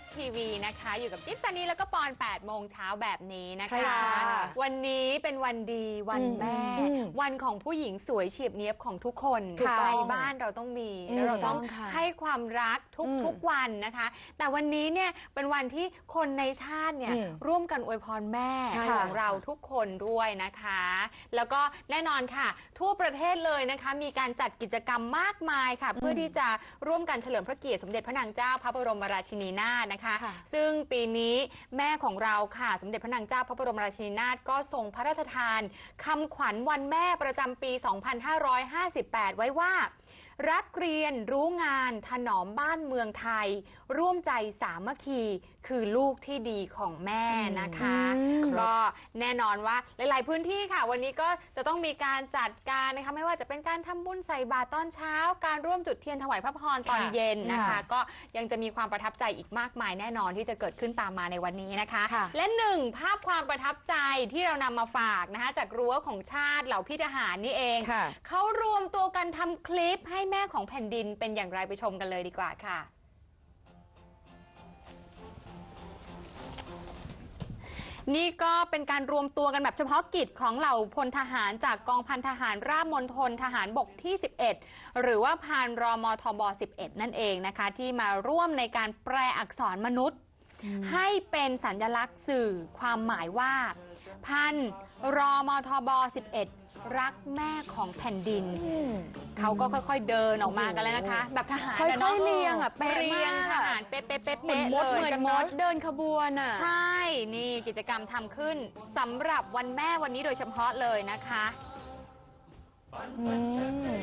สทีวีนะคะ อยู่กับจิ๊บซันนี่แล้วก็ปอน8โมงเช้าแบบนี้นะใช่คะค่ะวันนี้เป็นวันดีวันอืมแม่อืมวันของผู้หญิงสวยเฉียบเนี้ยบของทุกคนถูกต้องในบ้านเราต้องมีอืมแล้วเราต้องถูกต้องค่ะให้ความรักทุกอืมทุกวันนะคะ แต่วันนี้เนี่ยเป็นวันที่คนในชาติเนี่ยอืมร่วมกันอวยพรแม่ใช่ของค่ะเราทุกคนด้วยนะคะ แล้วก็แน่นอนค่ะ ทั่วประเทศเลยนะคะ มีการจัดกิจกรรมมากมายค่ะ เพื่อที่จะร่วมกันเฉลิมพระเกียรติสมเด็จพระนางเจ้าพระบรมราชินีนาถนะคะค่ะซึ่งปีนี้แม่ของเราค่ะ สมเด็จพระนางเจ้าพระบรมราชินีนาถก็ทรงพระราชทานคำขวัญวันแม่ประจำปี 2558 ไว้ว่า รักเรียนรู้งานถนอมบ้านเมืองไทย ร่วมใจสามัคคีคือลูกที่ดีของแม่นะคะอืมก็ แน่นอนว่าหลาย ๆ พื้นที่ค่ะ วันนี้ก็จะต้องมีการจัดการนะคะไม่ว่าจะเป็นการทำบุญใส่บาตรตอนเช้า การร่วมจุดเทียนถวายพระพรตอนค่ะเย็นนะคะ ค่ะก็ยังจะมีความประทับใจอีกมากมายแน่นอนที่จะเกิดขึ้นตามมาในวันนี้นะคะ ค่ะ และหนึ่งภาพความประทับใจที่เรานำมาฝากนะคะจากรั้วของชาติเหล่าพี่ทหารนี่เอง ค่ะ เขารวมตัวกันทำคลิปให้แม่ของแผ่นดินเป็นอย่างไรไปชมกันเลยดีกว่าค่ะ นี่ก็เป็นการรวมตัวกันแบบเฉพาะกิจของเหล่าพลทหารจากกองพันทหารราบมณฑลทหารบกที่ 11 หรือว่าพันรอมทบ 11 นั่นเองนะคะ ที่มาร่วมในการแปลอักษรมนุษย์ ให้เป็นสัญลักษณ์สื่อความหมายว่า พันรอมทบ 11 รักแม่ของแผ่นดิน เขาก็ค่อยๆเดินออกมากันแล้วนะคะ แบบทหารค่อยๆะนะเรียงอะเป๊ะเรียงมาก ทหารเป๊ะๆๆๆเหมือนมดเลยเหมือนมดเดินขบวนอะ ใช่ นี่กิจกรรมทำขึ้นสำหรับวันแม่วันนี้โดยเฉพาะเลยนะคะ อืม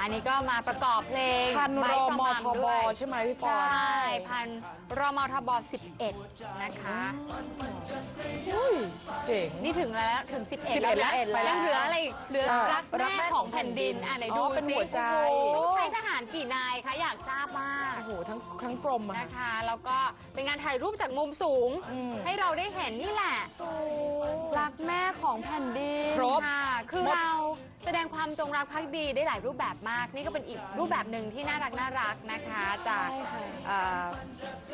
อันนี้ก็มาประกอบเพลงพันใบรอประมมาณทบด้วยใช่ไหมพี่ปใชอน่ พันรอมทบ11 นะคะ อุ้ยเจ๋ง นี่ถึงแล้วถึง 11 11แล้วนะแล้วยังเหลืออะไรอีกเหลือเออรักรักแม่แม่ของแผ่นดินอะไหนดูอ๋อเป็นสิหัวใจ โอ้โหต้องใช้ทหารกี่นายคะอยากทราบมาก โอ้โหทั้งทั้งกรมอะนะคะ แล้วก็เป็นงานถ่ายรูปจากมุมสูงอืมให้เราได้เห็นนี่แหละรักแม่ของแผ่นดินครบค่ะ คือหมดเราแสดงความจงรักภักดีได้หลายรูปแบบมาก นี่ก็เป็นอีกรูปแบบหนึ่งที่น่ารักน่ารักนะคะ จากใช่ค่ะเอ่อ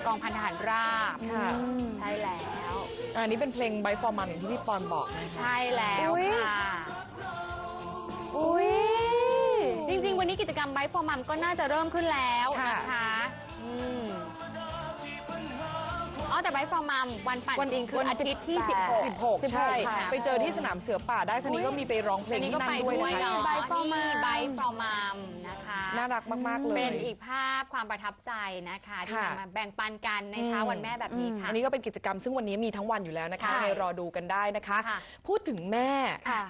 กองพันทหารราบค่ะ ใช่แล้ว อันนี้เป็นเพลงไบฟอร์มันอย่างที่พี่ปอนบอกนะ ใช่แล้วอุ๊ย ค่ะอุ้ย จริงๆ วันนี้กิจกรรมไบฟอร์มัมก็น่าจะเริ่มขึ้นแล้วค่ะ นะคะอืม อ๋อแต่ไบฟอร์มัมวันปั่นจริงคืออาทิตย์ที่ 16 16 ใช่ ค่ะไปเจอที่สนามเสือป่าได้สนี้ก็มีไปร้องเพลงนี้ที่ก็นั่ไปนด้วยด้วยนะคะเนาะใช่นี่ไบฟอร์มัมนะคะ น่ารักมาก ๆ เลย เป็นอีกภาพความประทับใจนะคะที่ค่ะ นำมาแบ่งปันกันในเช้าอืมวันแม่แบบนี้ค่ะ อันนี้ก็เป็นกิจกรรมซึ่งวันนี้มีทั้งวันอยู่แล้วนะคะใช่ยังไงรอดูกันได้นะคะ ค่ะพูดถึงแม่ ค่ะ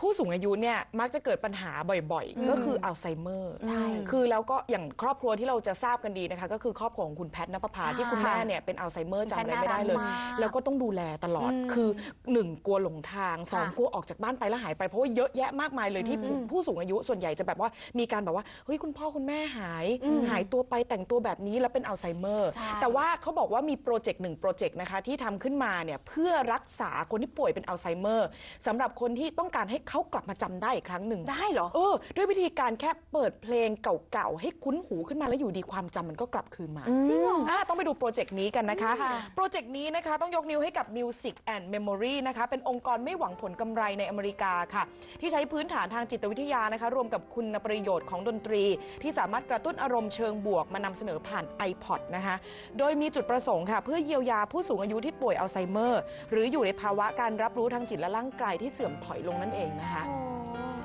ผู้สูงอายุเนี่ยมักจะเกิดปัญหาบ่อยอืมๆก็คืออัลไซเมอร์ใช่คือแล้วก็อย่างครอบครัวที่เราจะทราบกันดีนะคะ ก็คือครอบครัวของคุณแพทย์นภพาใช่ที่คุณแม่เนี่ยเป็นอัลไซเมอร์จำอะไรไม่ได้เลยแพทย์น่ารักมากแล้วก็ต้องดูแลตลอดอืมคือหนึ่งกลัวหลงทางสองค่ะกลัวออกจากบ้านไปแล้วหายไปเพราะว่าเยอะแยะมากมายเลยที่อืมผู้สูงอายุส่วนใหญ่จะแบบว่ามีการแบบว่าเฮ้ยคุณพ่อคุณแม่หายอืมหายตัวไปแต่งตัวแบบนี้แล้วเป็นอัลไซเมอร์ใช่แต่ว่าเขาบอกว่ามีโปรเจกต์หนึ่งโปรเจกต์นะคะที่ทำขึ้นมาเนี่ยเพื่อรักษาคนที่ป่วยเป็นอัลไซเมอร์สำหรับคนที่ต้องการให้เขากลับมาจำได้อีกครั้งหนึ่งได้เหรอ เออ ด้วยวิธีการแค่เปิดเพลงเก่าๆ ให้คุ้นหูขึ้นมาแล้วอยู่ดีความจำมันก็กลับคืนมา จริงเหรอ อ่าต้องไปดูโปรเจกต์นี้กันนะคะ ค่ะ โปรเจกต์นี้นะคะต้องยกนิ้วให้กับ Music and Memory นะคะ เป็นองค์กรไม่หวังผลกำไรในอเมริกาค่ะ ที่ใช้พื้นฐานทางจิตวิทยานะคะ รวมกับคุณประโยชน์ของดนตรี ที่สามารถกระตุ้นอารมณ์เชิงบวกมานำเสนอผ่าน iPod นะคะ โดยมีจุดประสงค์ค่ะ เพื่อเยียวยาผู้สูงอายุที่ป่วยอัลไซเมอร์ หรืออยู่ในภาวะการรับรู้ทางจิตและร่างกายที่เสื่อมถอยลงนั่นเองนะคะ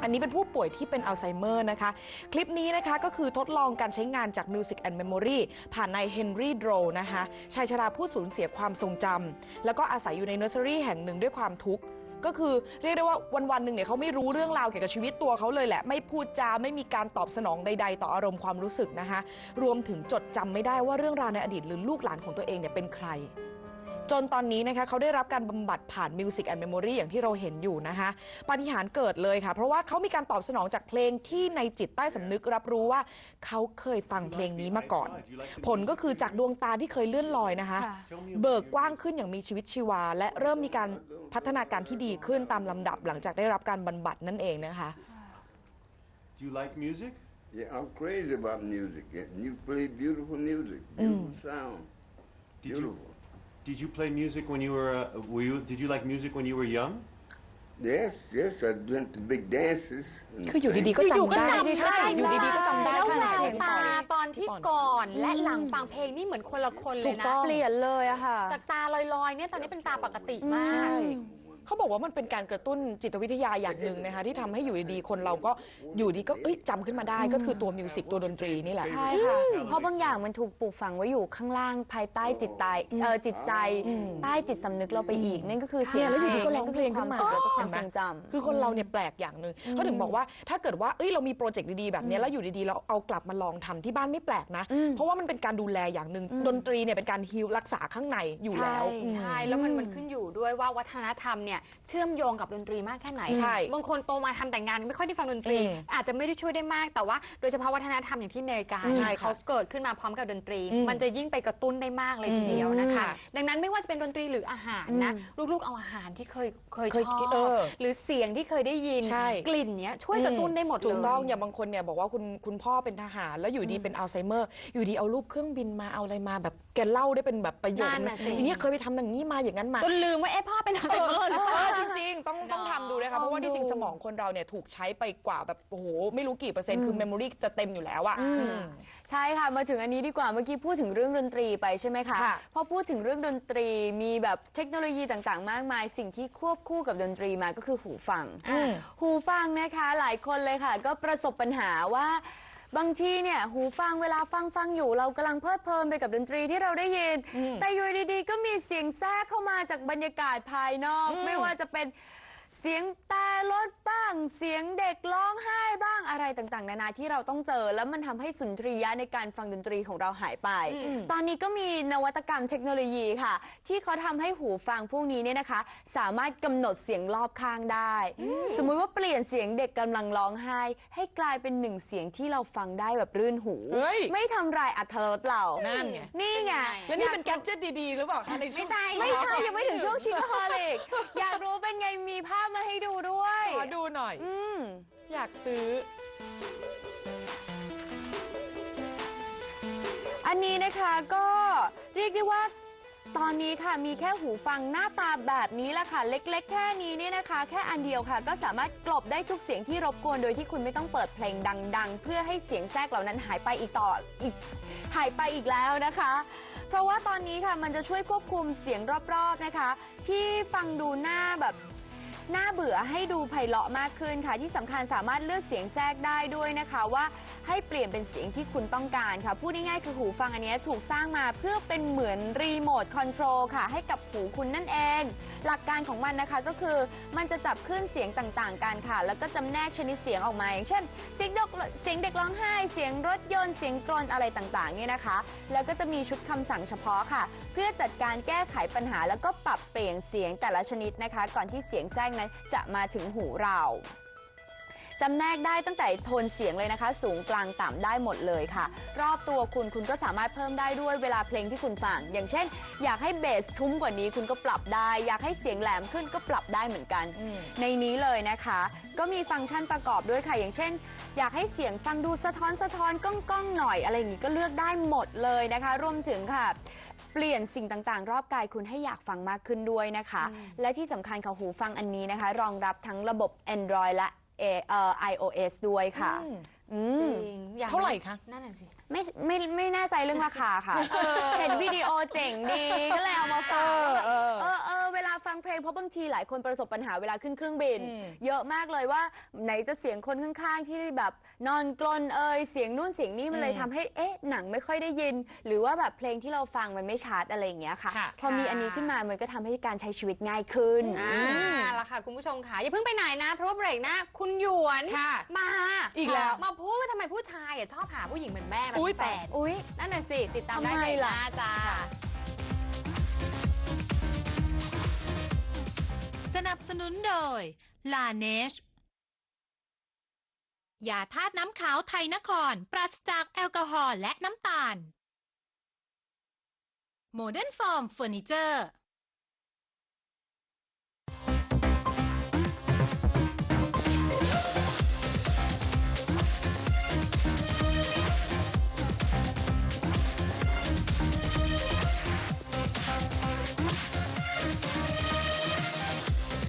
อันนี้เป็นผู้ป่วยที่เป็นอัลไซเมอร์นะคะ คลิปนี้นะคะก็คือทดลองการใช้งานจาก Music and Memory ผ่านนายเฮนรี่โดรนะคะชายชราผู้สูญเสียความทรงจำแล้วก็อาศัยอยู่ในเนอร์เซอรี่แห่งหนึ่งด้วยความทุกข์ก็คือเรียกได้ว่าวันๆหนึ่งเนี่ยเขาไม่รู้เรื่องราวเกี่ยวกับชีวิตตัวเขาเลยแหละ ไม่พูดจาไม่มีการตอบสนองใด ๆ ต่ออารมณ์ความรู้สึกนะคะ รวมถึงจดจำไม่ได้ว่าเรื่องราวในอดีตหรือลูกหลานของตัวเองเนี่ยเป็นใคร จนตอนนี้นะคะเขาได้รับการบำบัดผ่าน Music and Memory อย่างที่เราเห็นอยู่นะคะปาฏิหาริย์เกิดเลยค่ะ เพราะว่าเขามีการตอบสนองจากเพลงที่ในจิตใต้สำนึกรับรู้ว่าเขาเคยฟังเพลงนี้มาก่อน ผลก็คือจากดวงตาที่เคยเลื่อนลอยนะคะค่ะเบิกกว้างขึ้นอย่างมีชีวิตชีวา และเริ่มมีการพัฒนาการที่ดีขึ้นตามลำดับหลังจากได้รับการบำบัดนั่นเองนะคะ Do you like music? Yeah, I'm crazy about music. And you play beautiful music, beautiful sound, Did you beautiful. Did you play music when you were uh, were you did you like music when you were young? Yes, yes, I went to big dances. and คืออยู่ดีๆ things. ก็อยู่ๆก็จำได้จำใช่ได้อยู่ดีๆก็จำได้แล้วค่ะแววเสียงตาปล่อยตอนที่ปล่อยก่อนและหลังฟังเพลงนี่เหมือนคนละคนเลยนะเปลี่ยนเลยอะค่ะ จากตาลอยๆเนี่ยตอนนี้เป็นตาปกติมาใช่ ก เขาบอกว่ามันเป็นการกระตุ้นจิตวิทยาอย่างหนึ่งนะคะที่ทำให้อยู่ดีๆคนเราก็อยู่ดีก็เอ้ยจำขึ้นมาได้ก็คือตัวมิวสิกตัวดนตรีนี่แหละ ใช่ค่ะ เพราะบางอย่างมันถูกปลูกฝังไว้อยู่ข้างล่างภายใต้จิตใจเออจิตใจใต้จิตสำนึกเราไปอีก นั่นก็คือเสียงเนี่ยแล้วอยู่ดีก็เพลร้องเพลงนั่นก็คือความขึ้นมาสุขแล้วก็ความเห็นไหมทรงจำ คือคนเราเนี่ยแปลกอย่างหนึ่งเขาถึงบอกว่าถ้าเกิดว่าเอ้ยเรามีโปรเจกต์ดีๆแบบเนี้ยแล้วอยู่ดีๆเราเอากลับมาลองทำที่บ้านไม่แปลกนะ เพราะว่ามันเป็นการดูแลอย่างหนึ่งดนตรีเนี่ยเป็นการฮิลรักษาข้างในอยู่แล้ว ใช่อืมใช่แล้วมันมันขึ้นอยู่ด้วยว่าวัฒนธรรมเนี่ยเชื่อมโยงกับดนตรีมากแค่ไหนใช่บางคนโตมาทำแต่งงานไม่ค่อยได้ฟังดนตรี อืมอาจจะไม่ได้ช่วยได้มากแต่ว่า โดยเฉพาะวัฒนธรรมอย่างที่อเมริกาใช่เนี่ยค่ะเขาเกิดขึ้นมาพร้อมกับดนตรี อืมมันจะยิ่งไปกระตุ้นได้มากเลยทีเดียวนะคะ อืมดังนั้นไม่ว่าจะเป็นดนตรีหรืออาหารนะลูกๆเอาอาหารที่เคยเคยเคยชอกินบเออหรือเสียงที่เคยได้ยินใช่ กลิ่นเนี้ยช่วยกระตุ้นได้หมดเลย ถูกต้องอย่างบางคนเนี่ยบอกว่าคุณคุณพ่อเป็นทหาร แล้วอยู่ดีเป็นอัลไซเมอร์ อยู่ดีเอารูปเครื่องบินมาเอาอะไรมาแบบแกเล่าได้เป็นแบบประโยคนั่นน่ะสิ ทีนี้เคยไปทำอย่างนี้มาอย่างนั้นมา จนลืมว่าเอ๊ะพ่อเป็นอะไรเบอร์หรือเปเอล่าอจริงๆ ต้องต้องทำดูนะคะเพราะว่าที่จริงสมองคนเราเนี่ยถูกใช้ไปกว่าแบบโอ้โหไม่รู้กี่เปอร์เซ็นต์คือเมมโมรีจะเต็มอยู่แล้วอะ อืมใช่ค่ะมาถึงอันนี้ดีกว่าเมื่อกี้พูดถึงเรื่องดนตรีไปใช่ไหมคะค่ะ พอพูดถึงเรื่องดนตรีมีแบบเทคโนโลยีต่างๆ มากมาย สิ่งที่ควบคู่กับดนตรีมาก็คือหูฟัง อืม หูฟังนะคะหลายคนเลยค่ะ ก็ประสบปัญหาว่า บางทีเนี่ยหูฟังเวลาฟังฟังอยู่เรากำลังเพลิดเพลินไปกับดนตรีที่เราได้ยิน แต่อยู่ดีๆก็มีเสียงแทรกเข้ามาจากบรรยากาศภายนอก ไม่ว่าจะเป็น เสียงแต่รถบ้าง เสียงเด็กร้องไห้บ้างอะไรต่างๆ นานาที่เราต้องเจอ แล้วมันทำให้สุนทรียะในการฟังดนตรีของเราหายไปตอนนี้ก็มีนวัตกรรมเทคโนโลยีค่ะ ที่เขาทำให้หูฟังพวกนี้เนี่ยนะคะ สามารถกำหนดเสียงรอบข้างได้ สมมุติว่าเปลี่ยนเสียงเด็กกำลังร้องไห้ ให้กลายเป็นหนึ่งเสียงที่เราฟังได้แบบรื่นหู เฮ้ย ไม่ทำลายอัธรสเรานั่นไง นี่ไง แล้วนี่เป็นแกดเจิตดีๆ หรือเปล่าคะในช่วง ไม่ใช่ไม่ใช่ยังไม่ถึงช่วงชิคฮอลิก อยากรู้เป็นไงมีภาพมาให้ดูด้วย ขอดูหน่อย อืม อยากซื้อ อันนี้นะคะก็เรียกได้ว่าตอนนี้ค่ะมีแค่หูฟังหน้าตาแบบนี้แหละค่ะ เล็ก ๆ แค่นี้เนี่ยนะคะ แค่อันเดียวค่ะ ก็สามารถกลบได้ทุกเสียงที่รบกวนโดยที่คุณไม่ต้องเปิดเพลงดัง ๆ เพื่อให้เสียงแทรกเหล่านั้นหายไปอีกต่ออีกหายไปอีกแล้วนะคะ เพราะว่าตอนนี้ค่ะมันจะช่วยควบคุมเสียงรอบๆนะคะ ที่ฟังดูหน้าแบบ น่าเบื่อให้ดูไพเราะมากขึ้นค่ะ ที่สำคัญสามารถเลือกเสียงแทรกได้ด้วยนะคะว่าให้เปลี่ยนเป็นเสียงที่คุณต้องการค่ะ พูดง่ายๆคือหูฟังอันเนี้ยถูกสร้างมาเพื่อเป็นเหมือนรีโมทคอนโทรลค่ะ ให้กับหูคุณนั่นเอง หลักการของมันนะคะก็คือมันจะจับคลื่นเสียงต่างๆกันค่ะ แล้วก็จำแนกชนิดเสียงออกมาอย่างเช่น เสียงดกเสียงเด็กร้องไห้ เสียงรถยนต์เสียงกรนอะไรต่างๆเนี่ยนะคะ แล้วก็จะมีชุดคำสั่งเฉพาะค่ะเพื่อจัดการแก้ไขปัญหาแล้วก็ปรับเปลี่ยนเสียงแต่ละชนิดนะคะ ก่อนที่เสียงแทรกนั้นจะมาถึงหูเราจำแนกได้ตั้งแต่โทนเสียงเลยนะคะ สูงกลางต่ำได้หมดเลยค่ะ รอบตัวคุณคุณก็สามารถเพิ่มได้ด้วยเวลาเพลงที่คุณฟัง อย่างเช่น อยากให้เบสทุ้มกว่านี้คุณก็ปรับได้ อยากให้เสียงแหลมขึ้นก็ปรับได้เหมือนกันอืมในนี้เลยนะคะ ก็มีฟังก์ชันประกอบด้วยค่ะ อย่างเช่น อยากให้เสียงฟังดูสะท้อนสะท้อนก้องก้องๆหน่อยอะไรอย่างนี้ก็เลือกได้หมดเลยนะคะ รวมถึงค่ะ เปลี่ยนสิ่งต่างๆ รอบกายคุณให้อยากฟังมากขึ้นด้วยนะคะ และที่สำคัญค่ะหูฟังอันนี้นะคะ รองรับทั้งระบบ Android และเอ่อเอ่อ iOS ด้วยค่ะอืมอืจมริงอยกเท่าไหร่คะ นั่นน่ะสิ ไม่ไม่ไม่แน่ใจเรื่องราคาค่ะ เห็นวิดีโอเจ๋งดีก็เลยเอามาฝากเออว่าแบบเออเออเออเวลาฟังฟังเพลงเพราะบางทีหลายคนประสบปัญหาเวลาขึ้นเครื่องบินอืมเยอะมากเลยว่าไหนจะเสียงคนข้างๆ ที่แบบนอนกลนเอยเสียงนู่นเสียงนี่มันเลยทำให้เอ๊ะหนังไม่ค่อยได้ยิน หรือว่าแบบเพลงที่เราฟังมันไม่ชัดอะไรอย่างเงี้ยค่ะ ค่ะ พอมีอันนี้ขึ้นมามันก็ทำให้การใช้ชีวิตง่ายขึ้น อ่าละค่ะ คุณผู้ชมค่ะ อย่าเพิ่งไปไหนนะ เพราะว่าเบรกหน้าคุณหยวนค่ะ มาอีกแล้ว มาพูดว่าทำไมผู้ชายอะชอบหาผู้หญิงเหมือนแม่แบบอุ๊ยแฟนอุ๊ย นั่นน่ะสิ ติดตามได้ทำไมเบรกหล่ะ น้าจ้า สนับสนุนโดย ลาเนชยาธาตุน้ำขาวไทยนคร ปราศจากแอลกอฮอล์และน้ำตาล โมเดิร์นฟอร์มเฟอร์นิเจอร์